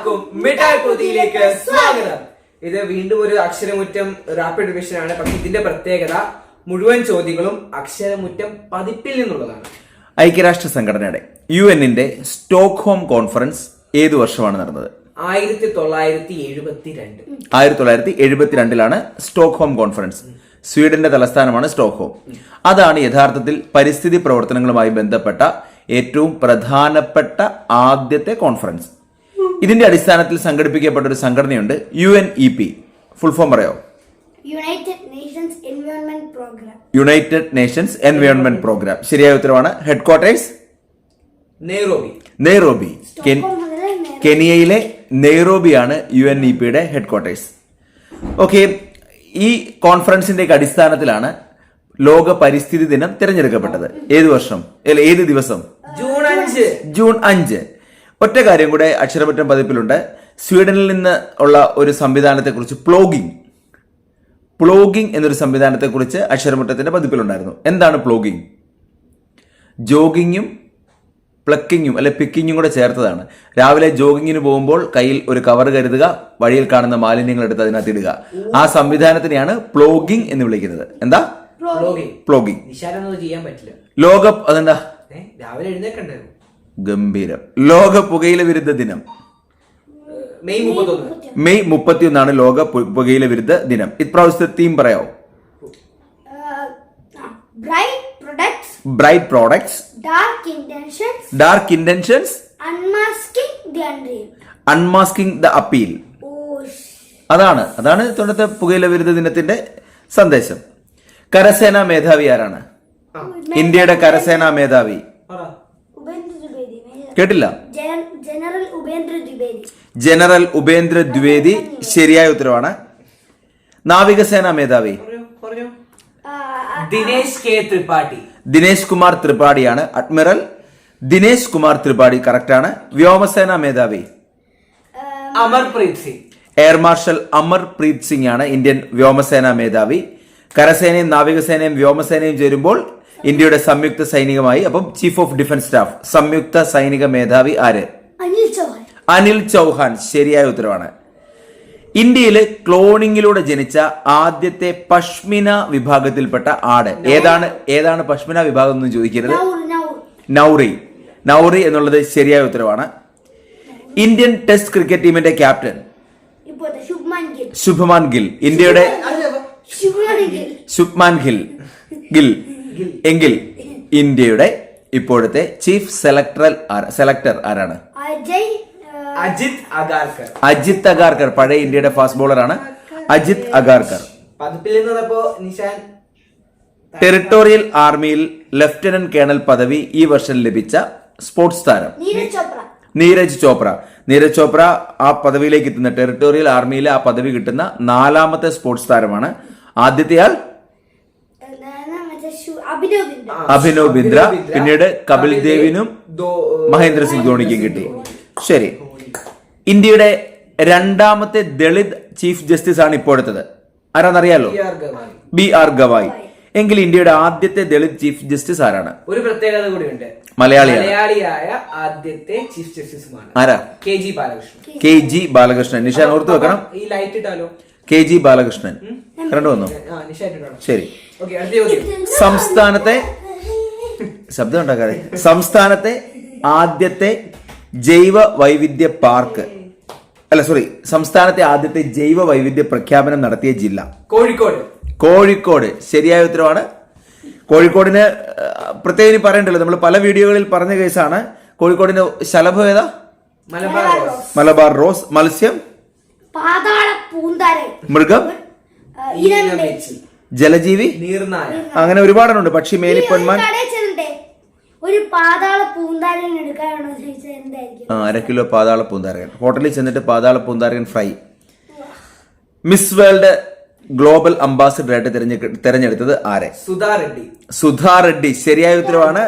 എല്ലാവർക്കും മിഠായി പൊതിയിലേക്ക് സ്വാഗതം. ഇത് വീണ്ടും ഒരു അക്ഷരമുറ്റം റാപ്പിഡ് റിവിഷൻ ആണ്. പക്ഷെ ഇതിന്റെ പ്രത്യേകത മുഴുവൻ ചോദ്യങ്ങളും അക്ഷരമുറ്റം പതിപ്പിൽ നിന്നുള്ളതാണ്. ഐക്യരാഷ്ട്ര സംഘടനയുടെ യു എന്നിന്റെ സ്റ്റോക്ക്ഹോം കോൺഫറൻസ് ഏതു വർഷമാണ് നടന്നത്? ആയിരത്തി തൊള്ളായിരത്തി എഴുപത്തിരണ്ട് ആയിരത്തി തൊള്ളായിരത്തി എഴുപത്തിരണ്ടിലാണ് സ്റ്റോക്ക്ഹോം കോൺഫറൻസ്. സ്വീഡന്റെ തലസ്ഥാനമാണ് സ്റ്റോക്ക്ഹോം. അതാണ് യഥാർത്ഥത്തിൽ പരിസ്ഥിതി പ്രവർത്തനങ്ങളുമായി ബന്ധപ്പെട്ട ഏറ്റവും പ്രധാനപ്പെട്ട ആദ്യത്തെ കോൺഫറൻസ്. ഇതിന്റെ അടിസ്ഥാനത്തിൽ സംഘടിപ്പിക്കപ്പെട്ട ഒരു സംഘടനയുണ്ട് U N E P full form പറയോ? United Nations Environment Program. United Nations Environment Programme ശരിയായ ഉത്തരവാണ്. ഹെഡ് ക്വാർട്ടേഴ്സ് നെയ്റോബി നെയ്റോബി കെനിയയിലെ നെയ്റോബിയാണ് യു എൻ ഇ പിയുടെ ഹെഡ് ക്വാർട്ടേഴ്സ് ഓക്കെ ഈ കോൺഫറൻസിന്റെ അടിസ്ഥാനത്തിലാണ് ലോക പരിസ്ഥിതി ദിനം തിരഞ്ഞെടുക്കപ്പെട്ടത്. ഏത് വർഷം? ഏത് ദിവസം? ജൂൺ അഞ്ച്. ജൂൺ അഞ്ച്. ഒറ്റ കാര്യം കൂടെ അക്ഷരപറ്റം പതിപ്പിലുണ്ട്. സ്വീഡനിൽ നിന്ന് ഉള്ള ഒരു സംവിധാനത്തെക്കുറിച്ച് പ്ലോഗിംഗ്. പ്ലോഗിംഗ് എന്നൊരു സംവിധാനത്തെക്കുറിച്ച് അക്ഷരമുറ്റത്തിന്റെ പതിപ്പിലുണ്ടായിരുന്നു. എന്താണ് പ്ലോഗിംഗ്? ജോഗിങ്ങും പ്ലക്കിങ്ങും അല്ലെ പിക്കിങ്ങും കൂടെ ചേർത്തതാണ്. രാവിലെ ജോഗിങ്ങിന് പോകുമ്പോൾ കയ്യിൽ ഒരു കവർ കരുതുക വഴിയിൽ കാണുന്ന മാലിന്യങ്ങൾ എടുത്ത് അതിനകത്ത് ഇടുക. ആ സംവിധാനത്തിനെയാണ് പ്ലോഗിംഗ് എന്ന് വിളിക്കുന്നത്. എന്താ? പ്ലോഗിംഗ്. പ്ലോഗിംഗ്. നിശാലൊന്നും ചെയ്യാൻ പറ്റില്ല. ലോക അതെന്താ? രാവിലെ എഴുന്നേക്കണ്ടായിരുന്നു ഗംഭീരം. ലോക പുകയില വിരുദ്ധ ദിനം. മെയ് മുപ്പത്തൊന്ന്. മെയ് മുപ്പത്തിയൊന്നാണ് ലോക പുകയില വിരുദ്ധ ദിനം. ഇപ്രാവശ്യത്തെ തീം പറയാവോ? Bright products dark dark intentions unreal. Unmasking the appeal Oh, അതാണ് അതാണ് ഇത്തവണത്തെ പുകയില വിരുദ്ധ ദിനത്തിന്റെ സന്ദേശം. കരസേനാ മേധാവി ആരാണ്? ഇന്ത്യയുടെ കരസേനാ മേധാവി. കേട്ടില്ല? ജനറൽ ഉപേന്ദ്ര ദ്വിവേദി. ശരിയായ ഉത്തരവാണ്. നാവികസേന മേധാവി. പറഞ്ഞോ പറഞ്ഞോ ദിനേശ് കെ ത്രിപാഠി. ദിനേശ് കുമാർ ത്രിപാഠിയാണ് അഡ്മിറൽ. ദിനേശ് കുമാർ ത്രിപാഠി കറക്റ്റ് ആണ് വ്യോമസേനാ മേധാവി. അമർപ്രീത് സിംഗ്. എയർ മാർഷൽ അമർപ്രീത് സിംഗ് ആണ് ഇന്ത്യൻ വ്യോമസേനാ മേധാവി. കരസേനയും നാവികസേനയും വ്യോമസേനയും ചേരുമ്പോൾ ഇന്ത്യയുടെ സംയുക്ത സൈനികമായി അപ്പം ചീഫ് ഓഫ് ഡിഫൻസ് സ്റ്റാഫ് സംയുക്ത സൈനിക മേധാവി ആര്. അനിൽ ചൗഹാൻ. ശരിയായ ഉത്തരവാണ്. ഇന്ത്യയിൽ ക്ലോണിങ്ങിലൂടെ ജനിച്ച ആദ്യത്തെ പഷ്മിന വിഭാഗത്തിൽപ്പെട്ട ആട് ഏതാണ്? ഏതാണ് പഷ്മിന വിഭാഗം എന്ന് ചോദിക്കരുത്. നൌറി നൌറി. എന്നുള്ളത് ശരിയായ ഉത്തരവാണ്. ഇന്ത്യൻ ടെസ്റ്റ് ക്രിക്കറ്റ് ടീമിന്റെ ക്യാപ്റ്റൻ? ശുഭ്മാൻ ഗിൽ. ഇന്ത്യയുടെ ശുഭ്മാൻ ഗിൽ. ഗിൽ. എങ്കിൽ ഇന്ത്യയുടെ ഇപ്പോഴത്തെ ചീഫ് സെലക്ടറൽ സെലക്ടർ ആരാണ്? അജിത് അഗാർക്കർ. അജിത് അഗാർക്കർ പഴയ ഇന്ത്യയുടെ ഫാസ്റ്റ് ബോളർ ആണ്. അജിത് അഗാർക്കർ. ടെറിട്ടോറിയൽ ആർമിയിൽ ലഫ്റ്റനന്റ് കേണൽ പദവി ഈ വർഷം ലഭിച്ച സ്പോർട്സ് താരം. നീരജ് ചോപ്ര. നീരജ് ചോപ്ര. നീരജ് ചോപ്ര ആ പദവിയിലേക്ക് എത്തുന്ന ടെറിട്ടോറിയൽ ആർമിയിൽ ആ പദവി കിട്ടുന്ന നാലാമത്തെ സ്പോർട്സ് താരമാണ്. ആദ്യത്തെ ആൾ അഭിനവ് ബിന്ദ്ര പിന്നീട് കപിൽ ദേവിനും മഹേന്ദ്ര സിംഗ് ധോണിക്കും കിട്ടി. ശരി. ഇന്ത്യയുടെ രണ്ടാമത്തെ ദളിത് ചീഫ് ജസ്റ്റിസ് ആണ് ഇപ്പോഴത്തത് ആരാന്നറിയാലോ. B R Gavai. എങ്കിൽ ഇന്ത്യയുടെ ആദ്യത്തെ ദളിത് ചീഫ് ജസ്റ്റിസ് ആരാണ്? ഒരു പ്രത്യേകത കൂടിയുണ്ട്. മലയാളിയാണ്. മലയാളിയായ ആദ്യത്തെ ചീഫ് ജസ്റ്റിസുമാണ്. ആരാ? K G Balakrishnan. K G Balakrishnan. Nishan ഓർത്ത് വെക്കണം. ഈ ലൈറ്റ് ഇട്ടാലോ? K G Balakrishnan. കണ്ടു വന്നു ശരി. സംസ്ഥാനത്തെ ശബ്ദം ഉണ്ടാക്കാതെ സംസ്ഥാനത്തെ ആദ്യത്തെ ജൈവ വൈവിധ്യ പാർക്ക്. അല്ല സോറി സംസ്ഥാനത്തെ ആദ്യത്തെ ജൈവ വൈവിധ്യ പ്രഖ്യാപനം നടത്തിയ ജില്ല. കോഴിക്കോട്. കോഴിക്കോട്. ശരിയായ ഉത്തരവാണ്. കോഴിക്കോടിന് പ്രത്യേകം ഇനി പറയണ്ടല്ലോ. നമ്മൾ പല വീഡിയോകളിൽ പറഞ്ഞ കേസാണ്. കോഴിക്കോടിന്റെ ശലഭം ഏതാ? മലബാർ റോസ്. മലബാർ റോസ്. മത്സ്യം? മൃഗം? ജലജീവി? നീർനായ അങ്ങനെ ഒരുപാടുണ്ട്. പക്ഷി മേലിപ്പൊന്മാൻ ഒരു പാതാള പൂന്താരൻ എടുക്കാനാണോ ചോദിച്ചത്? എന്തായിരിക്കും? ആ, അര കിലോ പാതാള പൂന്താരകൻ. ഹോട്ടലിൽ ചെന്നിട്ട് പാതാള പൂന്താരകൻ fry. Miss World global ambassador ആയിട്ട് തിരഞ്ഞെടുത്തത് ആരെ? സുധാ റെഡ്ഡി. സുധാ റെഡ്ഡി. ശരിയായ ഉത്തരവാണ്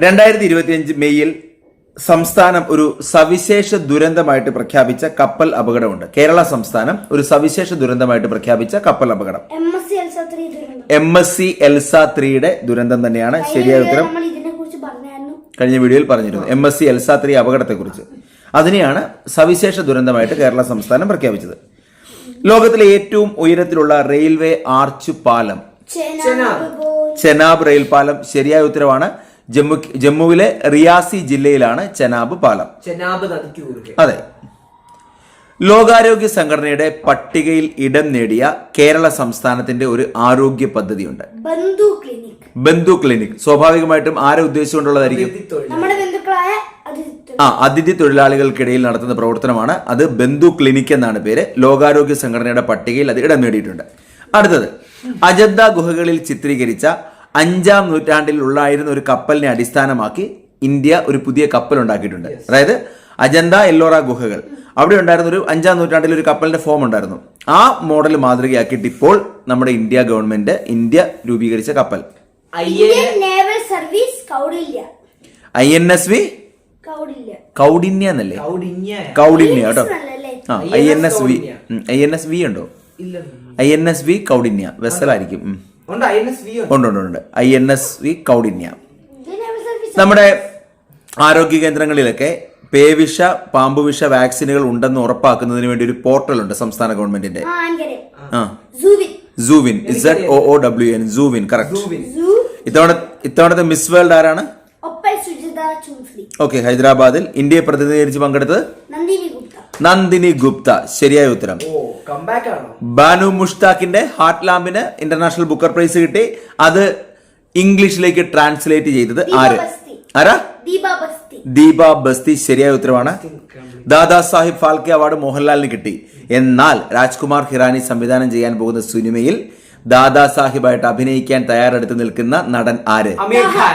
രണ്ടായിരത്തി ഇരുപത്തിയഞ്ച് മെയ്യിൽ സംസ്ഥാനം ഒരു സവിശേഷ ദുരന്തമായിട്ട് പ്രഖ്യാപിച്ച കപ്പൽ അപകടമുണ്ട്. കേരള സംസ്ഥാനം ഒരു സവിശേഷ ദുരന്തമായിട്ട് പ്രഖ്യാപിച്ച കപ്പൽ അപകടം. എം എസ് സി എൽസത്രി ദുരന്തം. എം എസ് സി എൽസ ത്രീയുടെ ദുരന്തം തന്നെയാണ് ശരിയായ ഉത്തരം. നമ്മൾ ഇതിനെ പറഞ്ഞായിരുന്നു. കഴിഞ്ഞ വീഡിയോയിൽ പറഞ്ഞിരുന്നു. M S C Elsa three അപകടത്തെക്കുറിച്ച്. അതിനെയാണ് സവിശേഷ ദുരന്തമായിട്ട് കേരള സംസ്ഥാനം പ്രഖ്യാപിച്ചത്. ലോകത്തിലെ ഏറ്റവും ഉയരത്തിലുള്ള റെയിൽവേ ആർച്ച് പാലം ചെനാബ് റെയിൽ പാലം ശരിയായ ഉത്തരവാണ്. ജമ്മു ജമ്മുവിലെ റിയാസി ജില്ലയിലാണ് ചെനാബ് പാലം. ചെനാബ് നദിക്ക് കുറുകെ. അതെ. ലോകാരോഗ്യ സംഘടനയുടെ പട്ടികയിൽ ഇടം നേടിയ കേരള സംസ്ഥാനത്തിന്റെ ഒരു ആരോഗ്യ പദ്ധതിയുണ്ട്. ബന്ധു ക്ലിനിക്. ബന്ധു ക്ലിനിക്. സ്വാഭാവികമായിട്ടും ആരെ ഉദ്ദേശിച്ചുകൊണ്ടുള്ളതായിരിക്കും? നമ്മുടെ ബന്ധുക്കളായ അതിഥി ആ അതിഥി തൊഴിലാളികൾക്കിടയിൽ നടത്തുന്ന പ്രവർത്തനമാണ്. അത് ബന്ധു ക്ലിനിക് എന്നാണ് പേര്. ലോകാരോഗ്യ സംഘടനയുടെ പട്ടികയിൽ അത് ഇടം നേടിയിട്ടുണ്ട്. അടുത്തത്. അജന്ത ഗുഹകളിൽ ചിത്രീകരിച്ച അഞ്ചാം നൂറ്റാണ്ടിൽ ഉള്ളായിരുന്ന ഒരു കപ്പലിനെ അടിസ്ഥാനമാക്കി ഇന്ത്യ ഒരു പുതിയ കപ്പൽ ഉണ്ടാക്കിയിട്ടുണ്ട്. അതായത് അജന്ത എല്ലോറ ഗുഹകൾ. അവിടെ ഉണ്ടായിരുന്ന ഒരു അഞ്ചാം നൂറ്റാണ്ടിൽ ഒരു കപ്പലിന്റെ ഫോം ഉണ്ടായിരുന്നു. ആ മോഡൽ മാതൃകയാക്കിയിട്ട് ഇപ്പോൾ നമ്മുടെ ഇന്ത്യ ഗവൺമെന്റ് ഇന്ത്യ രൂപീകരിച്ച കപ്പൽ. I N S V? Kaundinya എന്നല്ലേ? കൗഡിന്യ കൗഡിന്യ കേട്ടോ. ആ I N S V. I N S V ഉണ്ടോ? ഇല്ല I N S V Kaundinya വെസലായിരിക്കും. ഉണ്ട് ഉണ്ട്. I N S V Kaundinya നമ്മുടെ ആരോഗ്യ കേന്ദ്രങ്ങളിലൊക്കെ പേവിഷ പാമ്പുവിഷ വാക്സിനുകൾ ഉണ്ടെന്ന് ഉറപ്പാക്കുന്നതിന് വേണ്ടി ഒരു പോർട്ടൽ ഉണ്ട് സംസ്ഥാന ഗവൺമെന്റിന്റെ. ആ Zoowin. Z O O W N Zoowin correct ഇത്തവണ ഇത്തവണത്തെ മിസ് വേൾഡ് ആരാണ്? ഓക്കെ ഹൈദരാബാദിൽ ഇന്ത്യയെ പ്രതിനിധീകരിച്ച് പങ്കെടുത്തത് നന്ദിനി ഗുപ്ത. ശരിയായ ഉത്തരം. ഓ കംബാക്ക് ആണോ? ബാനു മുഷ്താഖിന്റെ ഹാർട്ട് ലാമ്പിന് ഇന്റർനാഷണൽ ബുക്കർ പ്രൈസ് കിട്ടി. അത് ഇംഗ്ലീഷിലേക്ക് ട്രാൻസ്ലേറ്റ് ചെയ്തത് ആര്. ആരാ? ദീപ ബസ്തി. ദീപ ബസ്തി. ശരിയായ ഉത്തരവാണ് ദാദാ സാഹിബ് ഫാൽക്കെ അവാർഡ് മോഹൻലാലിന് കിട്ടി. എന്നാൽ രാജ്കുമാർ ഹിറാനി സംവിധാനം ചെയ്യാൻ പോകുന്ന സിനിമയിൽ ദാദാ സാഹിബായിട്ട് അഭിനയിക്കാൻ തയ്യാറെടുത്ത് നിൽക്കുന്ന നടൻ ആര്? അമീർ ഖാൻ.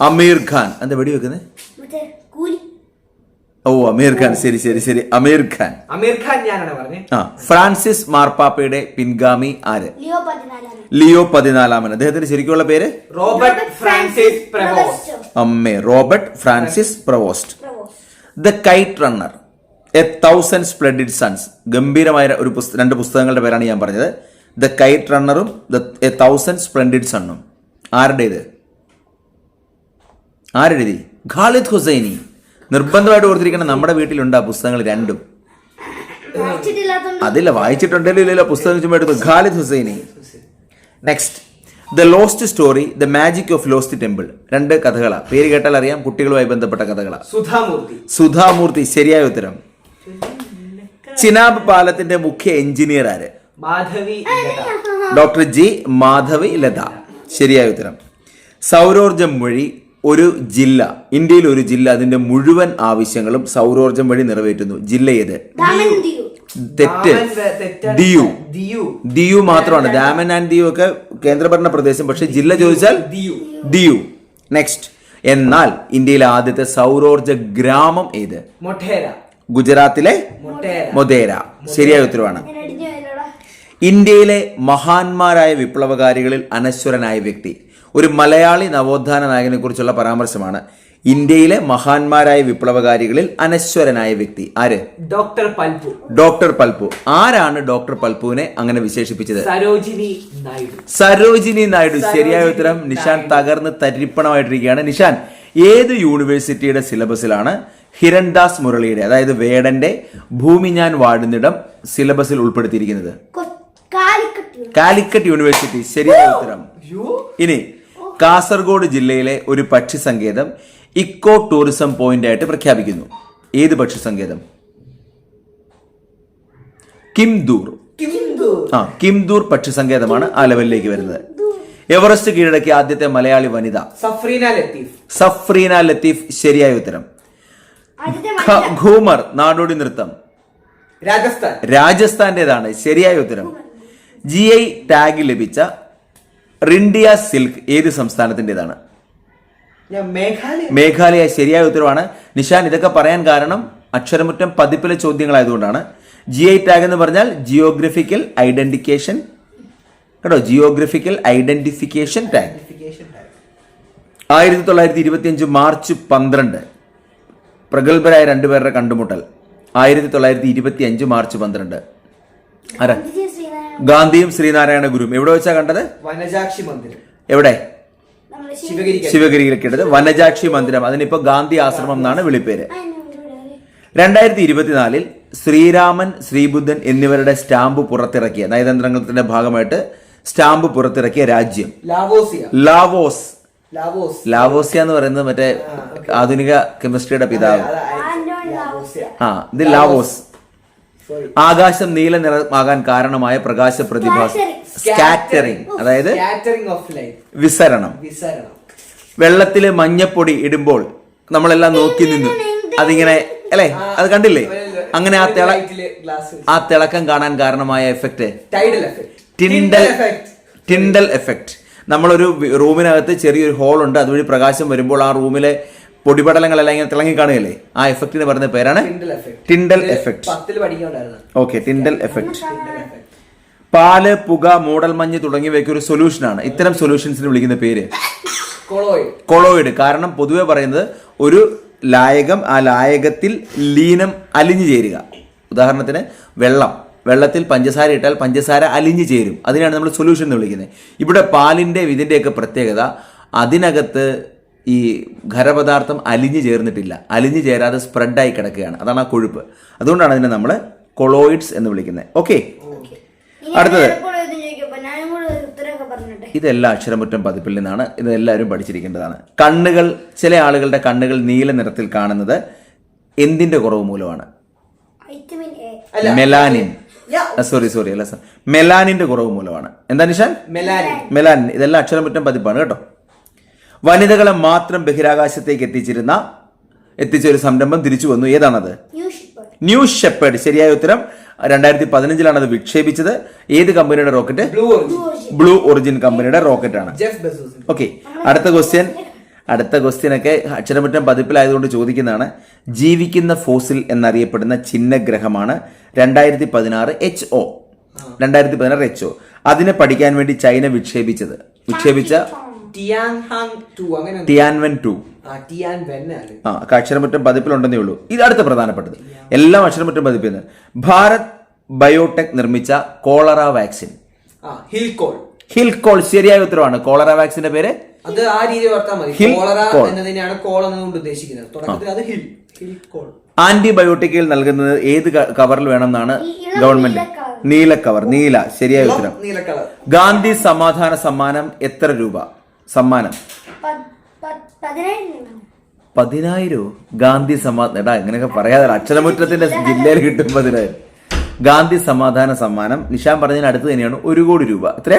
അമീർ ഖാൻ. എന്താ വെടി വെക്കുന്നത് മറ്റേ കൂലി ഓ അമീർ ഖാൻ ശരി ശരി ശരി. അമീർ ഖാൻ അമീർ ഖാൻ ഞാനാണ് പറഞ്ഞത് ആ ഫ്രാൻസിസ് മാർപ്പാപ്പയുടെ പിൻഗാമി ആര്? ലിയോ പതിനാലാം. ലിയോ പതിനാലാമൻ അദ്ദേഹത്തിന്റെ ശരിക്കുള്ള പേര്? Robert Francis Prevost. അമ്മേ Robert Francis Prevost. Prevost the Kite Runner. A Thousand Splendid Suns ഗംഭീരമായ ഒരു പുസ്ത- രണ്ട് പുസ്തകങ്ങളുടെ പേരാണ് ഞാൻ പറഞ്ഞത്. ദ കൈറ്റ് റണ്ണറും ദ എ തൗസൻഡ് സ്പ്ലെൻഡിഡ് സണ്ണും ആരുടെ ഇത് ആരെഴുതി ഖാലിദ് ഹുസൈനി. നിർബന്ധമായിട്ട് കൊടുത്തിരിക്കണം നമ്മുടെ വീട്ടിലുണ്ട് ആ പുസ്തകങ്ങൾ രണ്ടും. അതില്ല വായിച്ചിട്ടുണ്ടല്ലോ ഇല്ലല്ലോ. പുസ്തകം ചുമ്മാ എടുത്തു Khaled Hosseini. Next the Lost Story the Magic of Lost Temple രണ്ട് കഥകളാണ് പേര് കേട്ടാൽ അറിയാം കുട്ടികളുമായി ബന്ധപ്പെട്ട കഥകളാണ് സുധാമൂർത്തി. സുധാമൂർത്തി ശരിയായ ഉത്തരം. ചിനാബ് പാലത്തിന്റെ മുഖ്യ എഞ്ചിനീയർ ആര്? Madhavi. Doctor G Madhavi Latha. ശരിയായ ഉത്തരം. സൗരോർജം വഴി ഒരു ജില്ല ഇന്ത്യയിൽ ഒരു ജില്ല അതിന്റെ മുഴുവൻ ആവശ്യങ്ങളും സൗരോർജം വഴി നിറവേറ്റുന്നു. ജില്ല ഏത്? ദാമൻ ദിയു. തെറ്റ്. ദിയു. ദിയു. ദിയു മാത്രമാണ്. ദാമൻ ആൻഡ് ദിയു ഒക്കെ കേന്ദ്രഭരണ പ്രദേശം. പക്ഷെ ജില്ല ചോദിച്ചാൽ ദിയു. ദിയു. നെക്സ്റ്റ് എന്നാൽ ഇന്ത്യയിലെ ആദ്യത്തെ സൗരോർജ ഗ്രാമം ഏത്? ഗുജറാത്തിലെ മൊതേര. ശരിയായ ഉത്തരവാണ്. ഇന്ത്യയിലെ മഹാന്മാരായ വിപ്ലവകാരികളിൽ അനശ്വരനായ വ്യക്തി ഒരു മലയാളി നവോത്ഥാന നായകനെക്കുറിച്ചുള്ള പരാമർശമാണ്. ഇന്ത്യയിലെ മഹാന്മാരായ വിപ്ലവകാരികളിൽ അനശ്വരനായ വ്യക്തി ആര്? ഡോക്ടർ പൽപു. ഡോക്ടർ പൽപു. ആരാണ് ഡോക്ടർ പൽപുവിനെ അങ്ങനെ വിശേഷിപ്പിച്ചത്? സരോജിനി നായിഡു. സരോജിനി നായിഡു. ശരിയായ ഉത്തരം നിഷാൻ തകർന്ന് തരിപ്പണമായിട്ടിരിക്കുകയാണ്. നിഷാൻ ഏത് യൂണിവേഴ്സിറ്റിയുടെ സിലബസിലാണ് ഹിരൺദാസ് മുരളിയുടെ അതായത് വേടന്റെ ഭൂമി ഞാൻ വാഴുന്നിടം സിലബസിൽ ഉൾപ്പെടുത്തിയിരിക്കുന്നത്? കാലിക്കറ്റ് യൂണിവേഴ്സിറ്റി. ശരിയായ ഉത്തരം. ഇനി കാസർഗോഡ് ജില്ലയിലെ ഒരു പക്ഷി സങ്കേതം ഇക്കോ ടൂറിസം പോയിന്റ് ആയിട്ട് പ്രഖ്യാപിക്കുന്നു. ഏത് പക്ഷി സങ്കേതം കിംദൂർ. ആ കിംദൂർ പക്ഷി സങ്കേതമാണ് ആ ലെവലിലേക്ക് വരുന്നത്. എവറസ്റ്റ് കീഴടക്കിയ ആദ്യത്തെ മലയാളി വനിത. സഫ്രീന ലത്തീഫ്. സഫ്രീന ലത്തീഫ് ശരിയായ ഉത്തരം. ഘൂമർ നാടോടി നൃത്തം. രാജസ്ഥാൻ. രാജസ്ഥാന്റേതാണ് ശരിയായ ഉത്തരം. ജി ഐ ടാഗ് ലഭിച്ച റിൻഡിയ സിൽക്ക് ഏത് സംസ്ഥാനത്തിന്റെതാണ്? മേഘാലയ. മേഘാലയ ശരിയായ ഉത്തരവാണ്. നിഷാൻ ഇതൊക്കെ പറയാൻ കാരണം അക്ഷരമുറ്റം പതിപ്പിലെ ചോദ്യങ്ങളായതുകൊണ്ടാണ്. ജി ഐ ടാഗ് എന്ന് പറഞ്ഞാൽ ജിയോഗ്രഫിക്കൽ ഐഡന്റിക്കേഷൻ കേട്ടോ ജിയോഗ്രഫിക്കൽ ഐഡന്റിഫിക്കേഷൻ ടാഗ് ആയിരത്തി തൊള്ളായിരത്തി ഇരുപത്തിയഞ്ച് മാർച്ച് പന്ത്രണ്ട് പ്രഗത്ഭരായ രണ്ടുപേരുടെ കണ്ടുമുട്ടൽ. ആയിരത്തി തൊള്ളായിരത്തി ഇരുപത്തി അഞ്ച് മാർച്ച് പന്ത്രണ്ട്. ആരാ? ഗാന്ധിയും ശ്രീനാരായണ ഗുരുവും. എവിടെ വെച്ചാ കണ്ടത്? വനജാക്ഷി മന്ദിരം. എവിടെ? നമ്മുടെ ശിവഗിരി ശിവഗിരിയിൽ കേട്ടത് വനജാക്ഷി മന്ദിരം. അതിനിപ്പോ ഗാന്ധി ആശ്രമം എന്നാണ് വിളിപ്പേര്. രണ്ടായിരത്തി ഇരുപത്തിനാലിൽ ശ്രീരാമൻ ശ്രീബുദ്ധൻ എന്നിവരുടെ സ്റ്റാമ്പ് പുറത്തിറക്കിയ നയതന്ത്രത്തിന്റെ ഭാഗമായിട്ട് സ്റ്റാമ്പ് പുറത്തിറക്കിയ രാജ്യം. ലാവോസിയ. ലാവോസ്. ലാവോസ്. ലാവോസിയ എന്ന് പറയുന്നത് മറ്റേ ആധുനിക കെമിസ്ട്രിയുടെ പിതാവ്. ആ ഇത് ലാവോസ്. ആകാശം നീല നിറമാകാൻ കാരണമായ പ്രകാശ പ്രതിഭാസം സ്കാറ്ററിംഗ് അതായത് സ്കാറ്ററിംഗ് ഓഫ് ലൈറ്റ് വിസരണം. വിസരണം. വെള്ളത്തിൽ മഞ്ഞപ്പൊടി ഇടുമ്പോൾ നമ്മളെല്ലാം നോക്കി നിന്നു അതിങ്ങനെ അല്ലേ? അത് കണ്ടില്ലേ? അങ്ങനെ ആ തിള ഗ്ലാസ് ആ തിളക്കം കാണാൻ കാരണമായ എഫക്റ്റ് ടിൻഡൽ ടിൻഡൽ എഫക്റ്റ് നമ്മളൊരു റൂമിനകത്ത് ചെറിയൊരു ഹോൾ ഉണ്ട്. അതുവഴി പ്രകാശം വരുമ്പോൾ ആ റൂമിലെ പൊടിപടലങ്ങളെല്ലാം ഇങ്ങനെ തിളങ്ങി കാണുകയല്ലേ ആ എഫക്റ്റിന് പറയുന്ന പേരാണ് Tyndall effect okay Tyndall effect പാൽ പുക മൂടൽമഞ്ഞ് തുടങ്ങിയവയ്ക്ക് ഒരു സൊല്യൂഷൻ ആണ്. ഇത്തരം സൊല്യൂഷൻസിന് വിളിക്കുന്ന പേര്. കൊളോയിഡ് കൊളോയിഡ് കാരണം പൊതുവെ പറയുന്നത് ഒരു ലായകം ആ ലായകത്തിൽ ലീനം അലിഞ്ഞു ചേരുക. ഉദാഹരണത്തിന് വെള്ളം. വെള്ളത്തിൽ പഞ്ചസാര ഇട്ടാൽ പഞ്ചസാര അലിഞ്ഞു ചേരും. അതിനാണ് നമ്മൾ സൊല്യൂഷൻ എന്ന് വിളിക്കുന്നത്. ഇവിടെ പാലിന്റെ ഇതിന്റെയൊക്കെ പ്രത്യേകത അതിനകത്ത് ഈ ഖരപദാർത്ഥം അലിഞ്ഞു ചേർന്നിട്ടില്ല. അലിഞ്ഞു ചേരാതെ സ്പ്രെഡായി കിടക്കുകയാണ്. അതാണ് ആ കൊഴുപ്പ്. അതുകൊണ്ടാണ് അതിനെ നമ്മൾ കൊളോയിഡ്സ് എന്ന് വിളിക്കുന്നത്. ഓക്കെ അടുത്തത്. ഇതെല്ലാം അക്ഷരമുറ്റം പതിപ്പിൽ നിന്നാണ്. ഇതെല്ലാവരും പഠിച്ചിരിക്കേണ്ടതാണ്. കണ്ണുകൾ ചില ആളുകളുടെ കണ്ണുകൾ നീല നിറത്തിൽ കാണുന്നത് എന്തിന്റെ കുറവ് മൂലമാണ്? വൈറ്റമിൻ എ അല്ല. മെലാനിൻ സോറി സോറി അല്ല സർ മെലാനിന്റെ കുറവ് മൂലമാണ്. എന്താ നിഷാൻ? മെലാനിൻ മെലാനിൻ ഇതെല്ലാം അക്ഷരമുറ്റം പതിപ്പാണ് കേട്ടോ. വനിതകളെ മാത്രം ബഹിരാകാശത്തേക്ക് എത്തിച്ചിരുന്ന എത്തിച്ച ഒരു സംരംഭം തിരിച്ചു വന്നു. ഏതാണത്? ന്യൂ ഷിപ്പ് ന്യൂ ഷെപ്പേഡ് ശരിയായ ഉത്തരം രണ്ടായിരത്തി പതിനഞ്ചിലാണ് അത് വിക്ഷേപിച്ചത്. ഏത് കമ്പനിയുടെ റോക്കറ്റ്? ബ്ലൂ ഒറിജിൻ കമ്പനിയുടെ റോക്കറ്റ് ആണ് ഓക്കെ അടുത്ത ക്വസ്റ്റ്യൻ. അടുത്ത ക്വസ്റ്റ്യൻ ഒക്കെ അക്ഷരമുറ്റം പതിപ്പിലായതുകൊണ്ട് ചോദിക്കുന്നതാണ്. ജീവിക്കുന്ന ഫോസിൽ എന്നറിയപ്പെടുന്ന ചിഹ്നഗ്രഹമാണ് രണ്ടായിരത്തി പതിനാറ് എച്ച് ഒ. രണ്ടായിരത്തി പതിനാറ് എച്ച് ഒ. അതിനെ പഠിക്കാൻ വേണ്ടി ചൈന വിക്ഷേപിച്ചത്. വിക്ഷേപിച്ച ടിയാൻവൻ ടു ആ അക്ഷരമുറ്റം പതിപ്പിലുണ്ടെന്നേ ഉള്ളൂ. ഇത് അടുത്ത പ്രധാനപ്പെട്ടത്. എല്ലാം അക്ഷരമുറ്റം പതിപ്പിൽ നിന്ന് ഭാരത് ബയോടെക് നിർമ്മിച്ച cholera vaccine. Hillchol Hillchol. Hillchol ശരിയായ ഉത്തരവാണ്. കോളറ വാക്സിന്റെ പേര്? അത് ആ രീതി ഓർത്താൽ മതി. കോളറ എന്നതിനെയാണ് കോൾ എന്നതുകൊണ്ട് ഉദ്ദേശിക്കുന്നത്. തുടക്കത്തിൽ അത് ഹിൽ ഹിൽ ആന്റിബയോട്ടിക്കുകൾ നൽകുന്നത് ഏത് കവറിൽ വേണമെന്നാണ് ഗവൺമെന്റ് നീല കവർ. നീല ശരിയായ ഉത്തരം. ഗാന്ധി സമാധാന സമ്മാനം എത്ര രൂപ? സമ്മാനം. പതിനായിരം ഗാന്ധി സമാധാന എടാ ഇങ്ങനെയൊക്കെ പറയാതെ അക്ഷരമുറ്റത്തിന്റെ ജില്ലയിൽ കിട്ടും പതിനായിരം. ഗാന്ധി സമാധാന സമ്മാനം. നിഷാൻ പറഞ്ഞതിന് അടുത്ത് തന്നെയാണ് ഒരു കോടി രൂപ. എത്ര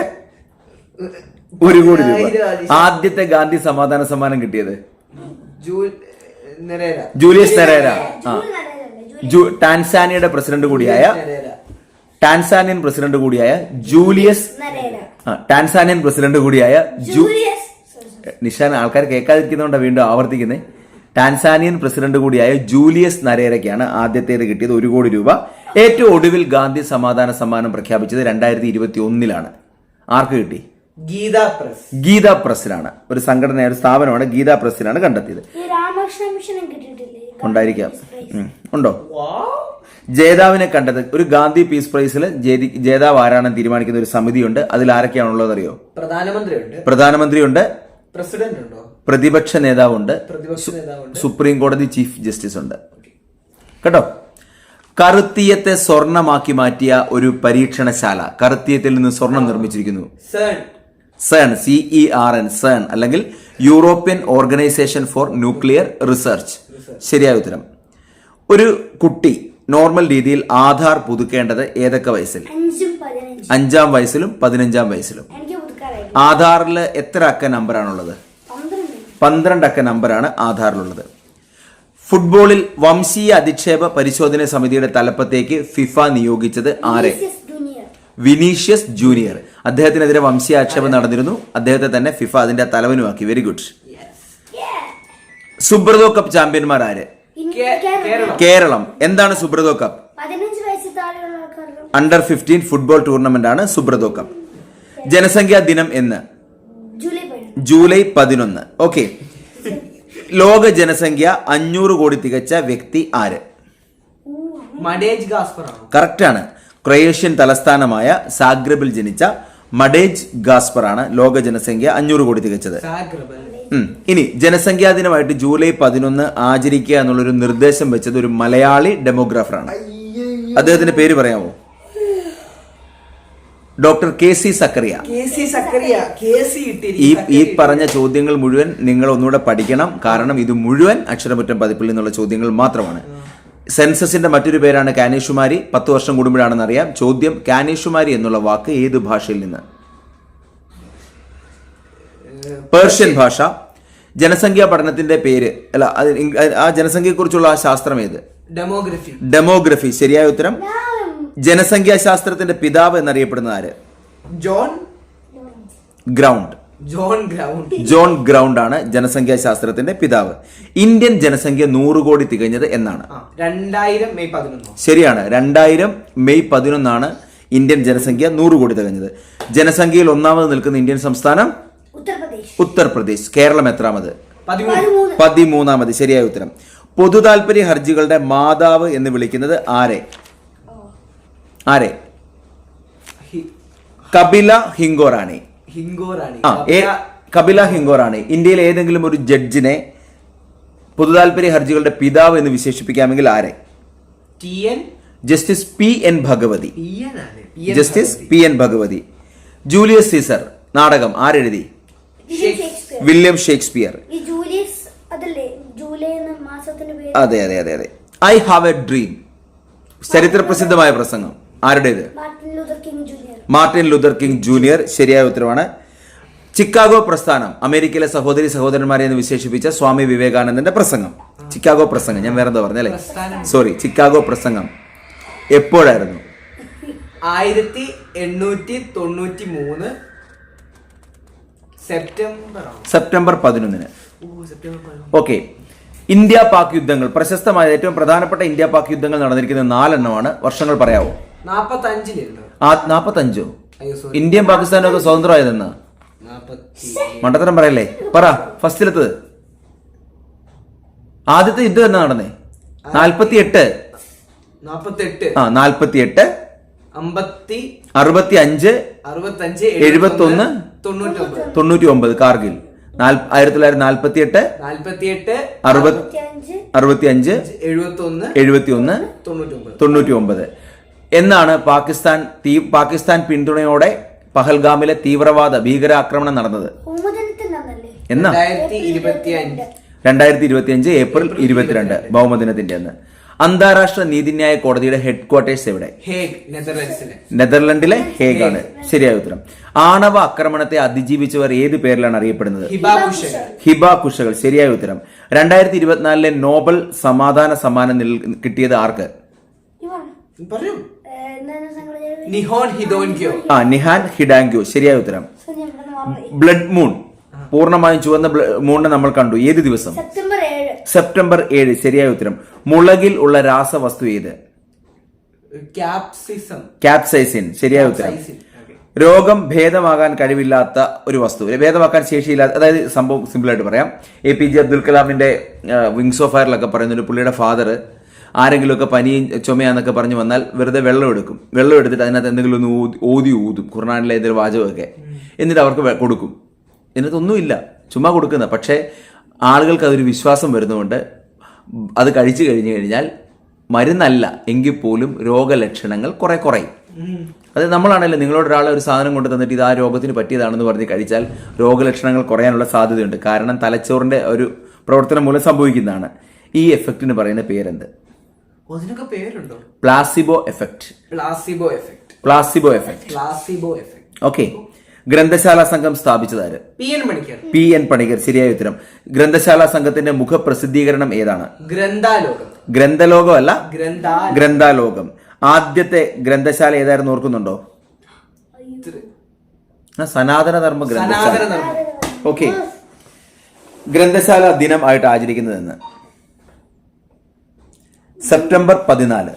ഒരു കോടി രൂപ. ആദ്യത്തെ ഗാന്ധി സമാധാന സമ്മാനം കിട്ടിയത്? Julius Nyerere? ടാൻസാനിയയുടെ പ്രസിഡന്റ് കൂടിയായ ടാൻസാനിയൻ പ്രസിഡന്റ് കൂടിയായ ജൂലിയസ് ടാൻസാനിയൻ പ്രസിഡന്റ് കൂടിയായ. നിഷാൻ ആൾക്കാർ കേൾക്കാതിരിക്കുന്നതുകൊണ്ടാണ് വീണ്ടും ആവർത്തിക്കുന്നത് ടാൻസാനിയൻ പ്രസിഡന്റ് കൂടിയായ ജൂലിയസ് നരേരയ്ക്കാണ് ആദ്യത്തേത് കിട്ടിയത് ഒരു കോടി രൂപ. ഏറ്റവും ഒടുവിൽ ഗാന്ധി സമാധാന സമ്മാനം പ്രഖ്യാപിച്ചത് രണ്ടായിരത്തി ഇരുപത്തി ഒന്നിലാണ് ആർക്ക് കിട്ടി? ഗീത പ്രസ്. ഗീത പ്രസിലാണ് ഒരു സംഘടന ഒരു സ്ഥാപനമാണ് ഗീത പ്രസിലാണ് കണ്ടെത്തിയത്. രാമകൃഷ്ണ മിഷനും കിട്ടിയിട്ടില്ലേ? ഉണ്ടായിരിക്കാം. ഉണ്ടോ? ജേതാവിനെ കണ്ടത് ഒരു ഗാന്ധി പീസ് പ്രൈസിൽ ജേതി- ജേതാവ് ആരാണെന്ന് തീരുമാനിക്കുന്ന ഒരു സമിതിയുണ്ട്. അതിൽ ആരൊക്കെയാണുള്ളത് അറിയോ പ്രധാനമന്ത്രിയുണ്ട്. പ്രധാനമന്ത്രിയുണ്ട്. പ്രസിഡന്റ് ഉണ്ടോ പ്രതിപക്ഷ നേതാവുണ്ട്. പ്രതിപക്ഷ നേതാവുണ്ട്. സുപ്രീം കോടതി ചീഫ് ജസ്റ്റിസ് ഉണ്ട് കേട്ടോ? കറുത്തീയത്തെ സ്വർണമാക്കി മാറ്റിയ ഒരു പരീക്ഷണശാല കറുത്തീയത്തിൽ നിന്ന് സ്വർണം നിർമ്മിച്ചിരിക്കുന്നു. CERN C E C E R N CERN അല്ലെങ്കിൽ European Organization for Nuclear Research ശരിയായ ഉത്തരം. ഒരു കുട്ടി നോർമൽ രീതിയിൽ ആധാർ പുതുക്കേണ്ടത് ഏതൊക്കെ വയസ്സിൽ? അഞ്ചും വയസ്സിലും പതിനഞ്ചാം വയസ്സിലും. ആധാറിൽ എത്ര അക്ക നമ്പറാണുള്ളത്? പന്ത്രണ്ട്. അക്ക നമ്പറാണ് ആധാറിലുള്ളത്. ഫുട്ബോളിൽ വംശീയ അധിക്ഷേപ പരിശോധന സമിതിയുടെ തലപ്പത്തേക്ക് ഫിഫ നിയോഗിച്ചത് ആരെ? Vinicius Junior. അദ്ദേഹത്തിനെതിരെ വംശീയ ആക്ഷേപം നടന്നിരുന്നു. അദ്ദേഹത്തെ തന്നെ ഫിഫ അതിന്റെ തലവനുമാക്കി. വെരി ഗുഡ് സുബ്രതോ കപ്പ് ചാമ്പ്യന്മാർ ആര്? കേരളം. എന്താണ് Subroto Cup under fifteen football tournament ആണ് സുബ്രതോ കപ്പ് ജനസംഖ്യാ ദിനം എന്ന്? ജൂലൈ പതിനൊന്ന്. ഓക്കെ ലോക ജനസംഖ്യ അഞ്ഞൂറ് കോടി തികച്ച വ്യക്തി ആര്? കറക്റ്റ് ആണ്. ക്രൊയേഷ്യൻ തലസ്ഥാനമായ സാഗ്രബിൽ ജനിച്ച മഡേജ് ഗാസ്പർ ആണ് ലോക ജനസംഖ്യ അഞ്ഞൂറ് കോടി തികച്ചത്. ഇനി ജനസംഖ്യാ ദിനമായിട്ട് ജൂലൈ പതിനൊന്ന് ആചരിക്കുക എന്നുള്ളൊരു നിർദ്ദേശം വെച്ചത് ഒരു മലയാളി ഡെമോഗ്രാഫറാണ്. അദ്ദേഹത്തിന്റെ പേര് പറയാമോ? Doctor K C Zachariah. ഈ ഈ പറഞ്ഞ ചോദ്യങ്ങൾ മുഴുവൻ നിങ്ങൾ ഒന്നുകൂടെ പഠിക്കണം. കാരണം ഇത് മുഴുവൻ അക്ഷരമുറ്റം പതിപ്പിൽ നിന്നുള്ള ചോദ്യങ്ങൾ മാത്രമാണ്. സെൻസസിന്റെ മറ്റൊരു പേരാണ് കാനേഷുമാരി. പത്ത് വർഷം കൂടുമ്പോഴാണെന്ന് അറിയാം ചോദ്യം കാനേഷുമാരി എന്നുള്ള വാക്ക് ഏത് ഭാഷയിൽ നിന്ന്? പേർഷ്യൻ ഭാഷ. ജനസംഖ്യാ പഠനത്തിന്റെ പേര്. അല്ല ആ ജനസംഖ്യയെക്കുറിച്ചുള്ള ആ ശാസ്ത്രം ഏത്? ഡെമോഗ്രഫി ഡെമോഗ്രഫി ശരിയായ ഉത്തരം? ജനസംഖ്യാശാസ്ത്രത്തിന്റെ പിതാവ് എന്നറിയപ്പെടുന്ന ആര്? John Graunt. John Graunt John Graunt ആണ് ജനസംഖ്യാ ശാസ്ത്രത്തിന്റെ പിതാവ്. ഇന്ത്യൻ ജനസംഖ്യ നൂറ് കോടി തികഞ്ഞത് എന്നാണ്. രണ്ടായിരം മെയ് പതിനൊന്ന്. ശരിയാണ് രണ്ടായിരം മെയ് പതിനൊന്നാണ് ഇന്ത്യൻ ജനസംഖ്യ നൂറ് കോടി തികഞ്ഞത്. ജനസംഖ്യയിൽ ഒന്നാമത് നിൽക്കുന്ന ഇന്ത്യൻ സംസ്ഥാനം? ഉത്തർപ്രദേശ്. ഉത്തർപ്രദേശ്. കേരളം എത്രാമത്? പതിമൂന്ന്. പതിമൂന്ന്. പതിമൂന്നാമത്. ശരിയായ ഉത്തരം. പൊതു താല്പര്യ ഹർജികളുടെ മാതാവ് എന്ന് വിളിക്കുന്നത് ആരെ? ആരെ? കപില ഹിങ്കോറാണി. ഹിങ്കോറാണി ആ ഏ കപില ഹിംഗോറാണി ഇന്ത്യയിലെ ഏതെങ്കിലും ഒരു ജഡ്ജിനെ പൊതു താല്പര്യ ഹർജികളുടെ പിതാവ് എന്ന് വിശേഷിപ്പിക്കാമെങ്കിൽ ആരെ? T N justice P N Bhagwati. P N ആണ്. P N justice Bhagwati. P N Bhagwati. Julius Caesar. നാടകം. ആരെഴുതി? William Shakespeare. William Shakespeare. ഈ ജൂലിയസ് അതല്ലേ? ജൂലൈ എന്ന മാസത്തിന്റെ പേര്. അതെ അതെ അതെ അതെ. I have a dream. ചരിത്ര പ്രസിദ്ധമായ പ്രസംഗം. ആരുടേത്? Martin Luther King Junior. ശരിയായ ഉത്തരവാണ്. ചിക്കാഗോ പ്രസ്ഥാനം. അമേരിക്കയിലെ സഹോദരി സഹോദരന്മാരെ എന്ന് വിശേഷിപ്പിച്ച സ്വാമി വിവേകാനന്ദന്റെ പ്രസംഗം. ചിക്കാഗോ പ്രസംഗം. ഞാൻ വേറെന്താ പറഞ്ഞല്ലേ. സോറി ചിക്കാഗോ പ്രസംഗം. എപ്പോഴായിരുന്നു? ആയിരത്തി എണ്ണൂറ്റി തൊണ്ണൂറ്റി മൂന്ന് സെപ്റ്റംബർ? സെപ്റ്റംബർ പതിനൊന്നിന്. ഓ സെപ്റ്റംബർ പതിനൊന്ന്. ഓക്കെ ഇന്ത്യ പാക് യുദ്ധങ്ങൾ. പ്രശസ്തമായ ഏറ്റവും പ്രധാനപ്പെട്ട ഇന്ത്യ പാക് യുദ്ധങ്ങൾ നടന്നിരിക്കുന്ന നാലെണ്ണമാണ്. വർഷങ്ങൾ പറയാവോ? നാപ്പത്തഞ്ചോ? ഇന്ത്യയും പാകിസ്ഥാനും ഒക്കെ സ്വതന്ത്രമായതെന്ന്? മണ്ടത്തരം പറയല്ലേ? പറ ഫസ്റ്റിലെത്തത്. ആദ്യത്തെ യുദ്ധം എന്നാ നടന്നേ. നാൽപ്പത്തി എട്ട് ആ നാൽപ്പത്തി എട്ട് അമ്പത്തി അറുപത്തി അഞ്ച് അറുപത്തഞ്ച് എഴുപത്തൊന്ന്, തൊണ്ണൂറ്റി ഒമ്പത് തൊണ്ണൂറ്റി ഒമ്പത് കാർഗിൽ. ആയിരത്തി തൊള്ളായിരത്തി നാൽപ്പത്തി എട്ട് നാൽപ്പത്തി എട്ട് അറുപത്തി അറുപത്തി അഞ്ച് എഴുപത്തി ഒന്ന് എഴുപത്തി ഒന്ന് തൊണ്ണൂറ്റി ഒമ്പത് തൊണ്ണൂറ്റി ഒമ്പത് എന്നാണ് പാകിസ്ഥാൻ തീ പാകിസ്ഥാൻ പിന്തുണയോടെ പഹൽഗാമിലെ തീവ്രവാദ ഭീകരാക്രമണം നടന്നത്. എന്നാ? രണ്ടായിരത്തി ഇരുപത്തി അഞ്ച് ഏപ്രിൽ ഇരുപത്തിരണ്ട് ഭൗമദിനത്തിന്റെ അന്ന്. അന്താരാഷ്ട്ര നീതിന്യായ കോടതിയുടെ ഹെഡ് ക്വാർട്ടേഴ്സ് എവിടെ നെതർലൻഡിലെ ഹേഗ്. ആണ് ശരിയായ ഉത്തരം. ആണവ ആക്രമണത്തെ അതിജീവിച്ചവർ ഏത് പേരിലാണ് അറിയപ്പെടുന്നത്? ഹിബ കുഷകൾ ശരിയായ ഉത്തരം. രണ്ടായിരത്തി ഇരുപത്തിനാലിലെ നോബൽ സമാധാന സമ്മാനം കിട്ടിയത് ആർക്ക്? പറയൂ. Nihon Hidankyo. ആ നിഹാൻ ഹിഡാങ്ക്യോ. ശരിയായ ഉത്തരം. Blood moon. പൂർണമായും ചുവന്ന മൂണിനെ നമ്മൾ കണ്ടു. ഏത് ദിവസം? സെപ്റ്റംബർ ഏഴ്. സെപ്റ്റംബർ ഏഴ്. ശരിയായ ഉത്തരം. മുളകിൽ ഉള്ള രാസവസ്തു ഏത്? ക്യാപ്സിസം. ക്യാപ്സൈസിൻ. ശരിയായ ഉത്തരം. രോഗം ഭേദമാകാൻ കഴിവില്ലാത്ത ഒരു വസ്തു. ഭേദമാക്കാൻ ശേഷിയില്ലാത്ത അതായത് സംഭവം സിമ്പിളായിട്ട് പറയാം. എ പി ജെ അബ്ദുൽ കലാമിന്റെ വിങ്സ് ഓഫ് ഫയറിലൊക്കെ പറയുന്ന ഒരു പുള്ളിയുടെ ഫാദർ ആരെങ്കിലുമൊക്കെ പനിയും ചുമയാന്നൊക്കെ പറഞ്ഞു വന്നാൽ വെറുതെ വെള്ളം എടുക്കും. വെള്ളം എടുത്തിട്ട് അതിനകത്ത് എന്തെങ്കിലും ഒന്ന് ഓതി ഊതും ഖുർആാനിലെ ഏതൊരു വാചകമൊക്കെ. എന്നിട്ട് അവർക്ക് കൊടുക്കും. ഇതിനകത്തൊന്നുമില്ല ചുമ്മാ കൊടുക്കുന്ന. പക്ഷേ ആളുകൾക്ക് അതൊരു വിശ്വാസം വരുന്നതുകൊണ്ട് അത് കഴിച്ചു കഴിഞ്ഞു കഴിഞ്ഞാൽ മരുന്നല്ല എങ്കിൽ പോലും രോഗലക്ഷണങ്ങൾ കുറെ കുറയും. അത് നമ്മളാണല്ലോ നിങ്ങളോട് ഒരാളെ ഒരു സാധനം കൊണ്ട് തന്നിട്ട് ഇത് ആ രോഗത്തിന് പറ്റിയതാണെന്ന് പറഞ്ഞ് കഴിച്ചാൽ രോഗലക്ഷണങ്ങൾ കുറയാനുള്ള സാധ്യതയുണ്ട്. കാരണം തലച്ചോറിന്റെ ഒരു പ്രവർത്തനം മൂലം സംഭവിക്കുന്നതാണ്. ഈ എഫക്റ്റിന് പറയുന്ന പേരെന്ത്? അതിനൊക്കെ പേരുണ്ടോ? Placebo effect placebo effect placebo effect placebo effect okay ഗ്രന്ഥശാല സംഘം സ്ഥാപിച്ചതാര് P N Panicker. P N Panicker. ശരിയായ ഉത്തരം. ഗ്രന്ഥശാല സംഘത്തിന്റെ മുഖപ്രസിദ്ധീകരണം ഏതാണ്? ഗ്രന്ഥാലോകം. ഗ്രന്ഥലോകമല്ല ഗ്രന്ഥാ ഗ്രന്ഥാലോകം. ആദ്യത്തെ ഗ്രന്ഥശാല ഏതായിരുന്നു ഓർക്കുന്നുണ്ടോ? സനാതന ധർമ്മ ഗ്രന്ഥശാല. ഓക്കെ ഗ്രന്ഥശാല ദിനം ആയിട്ട് ആചരിക്കുന്നതെന്ന്. സെപ്റ്റംബർ പതിനാല്.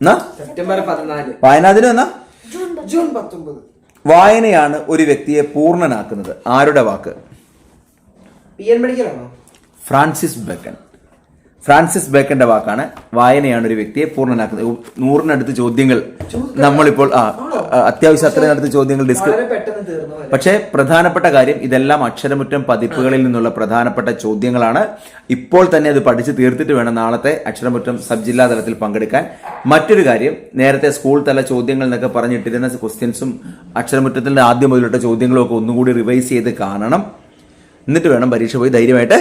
വായനാദിനം സെപ്റ്റംബർ പതിനാല്. വായനാ ദിനം എന്നാ? ജൂൺ പത്തൊമ്പത്. വായനയാണ് ഒരു വ്യക്തിയെ പൂർണനാക്കുന്നത്. ആരുടെ വാക്ക്? ഫ്രാൻസിസ് ബക്കൻ ഫ്രാൻസിസ് ബേക്കന്റെ വാക്കാണ്. വായനയാണ് ഒരു വ്യക്തിയെ പൂർണനാക്കുന്നത്. നൂറിനടുത്ത് ചോദ്യങ്ങൾ നമ്മളിപ്പോൾ ആ അത്യാവശ്യം അത്രയും അടുത്ത് ചോദ്യങ്ങൾ ഡിസ്കസ്. പക്ഷേ പ്രധാനപ്പെട്ട കാര്യം ഇതെല്ലാം അക്ഷരമുറ്റം പതിപ്പുകളിൽ നിന്നുള്ള പ്രധാനപ്പെട്ട ചോദ്യങ്ങളാണ്. ഇപ്പോൾ തന്നെ അത് പഠിച്ചു തീർത്തിട്ട് വേണം നാളത്തെ അക്ഷരമുറ്റം സബ് ജില്ലാ തലത്തിൽ പങ്കെടുക്കാൻ. മറ്റൊരു കാര്യം നേരത്തെ സ്കൂൾ തല ചോദ്യങ്ങൾ എന്നൊക്കെ പറഞ്ഞിട്ടിരുന്ന ക്വസ്റ്റ്യൻസും അക്ഷരമുറ്റത്തിന്റെ ആദ്യം മുതലിട്ട ചോദ്യങ്ങളും ഒക്കെ ഒന്നുകൂടി റിവൈസ് ചെയ്ത് കാണണം. എന്നിട്ട് വേണം പരീക്ഷ പോയി ധൈര്യമായിട്ട്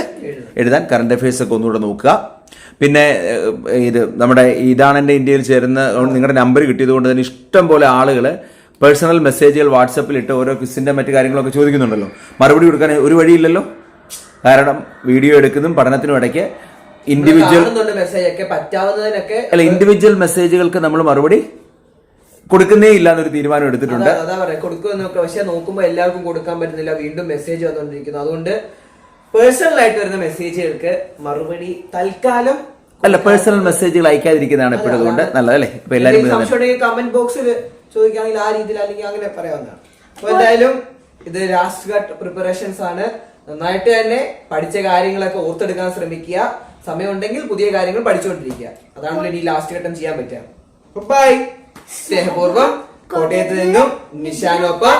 എഴുതാൻ കറണ്ട് അഫയേഴ്സ് ഒക്കെ ഒന്നുകൂടെ നോക്കുക. പിന്നെ ഇത് നമ്മുടെ ഇതാണ് എന്റെ ഇന്ത്യയിൽ ചേരുന്ന നിങ്ങളുടെ നമ്പർ കിട്ടിയത് കൊണ്ട് തന്നെ ഇഷ്ടം പോലെ ആളുകൾ പേഴ്സണൽ മെസ്സേജുകൾ വാട്സപ്പിൽ ഇട്ട് ഓരോ ക്വിസ്റ്റിന്റെ മറ്റു കാര്യങ്ങളൊക്കെ ചോദിക്കുന്നുണ്ടല്ലോ. മറുപടി കൊടുക്കാൻ ഒരു വഴിയില്ലല്ലോ. കാരണം വീഡിയോ എടുക്കുന്നതും പഠനത്തിനും ഇടയ്ക്ക് ഇൻഡിവിജ്വൽ അല്ല ഇൻഡിവിജ്വൽ മെസ്സേജുകൾക്ക് നമ്മൾ മറുപടി കൊടുക്കുന്നേ ഇല്ല എന്നൊരു തീരുമാനം എടുത്തിട്ടുണ്ട്. അതാ- പറയാ കൊടുക്കുമെന്ന് നോക്കാം പക്ഷെ നോക്കുമ്പോ എല്ലാവർക്കും കൊടുക്കാൻ പറ്റുന്നില്ല. വീണ്ടും മെസ്സേജ് വന്നുകൊണ്ടിരിക്കുന്നു. അതുകൊണ്ട് പേഴ്സണൽ ആയിട്ട് വരുന്ന മെസ്സേജുകൾക്ക് മറുപടി തൽക്കാലം അല്ല പേഴ്സണൽ മെസ്സേജുകൾ അയക്കാതിരിക്കുന്നതാണ് എപ്പോഴും അതുകൊണ്ട് നല്ലതല്ലേ ഇപ്പൊ എല്ലാവരും കമന്റ് ബോക്സിൽ ചോദിക്കുകയാണെങ്കിൽ ആ രീതിയിൽ അല്ലെങ്കിൽ അങ്ങനെ പറയാവുന്നതാണ്. അപ്പൊ എന്തായാലും ഇത് ലാസ്റ്റ് ഘട്ട് പ്രിപ്പറേഷൻസ് ആണ്. നന്നായിട്ട് തന്നെ പഠിച്ച കാര്യങ്ങളൊക്കെ ഓർത്തെടുക്കാൻ ശ്രമിക്കുക. സമയമുണ്ടെങ്കിൽ പുതിയ കാര്യങ്ങൾ പഠിച്ചുകൊണ്ടിരിക്കുക. അതാണ് ഇനി ലാസ്റ്റ് ഘട്ടം ചെയ്യാൻ പറ്റുക. ബൈ സ്നേഹപൂർവം കോട്ടയത്ത് നിന്നും നിശാനൊപ്പം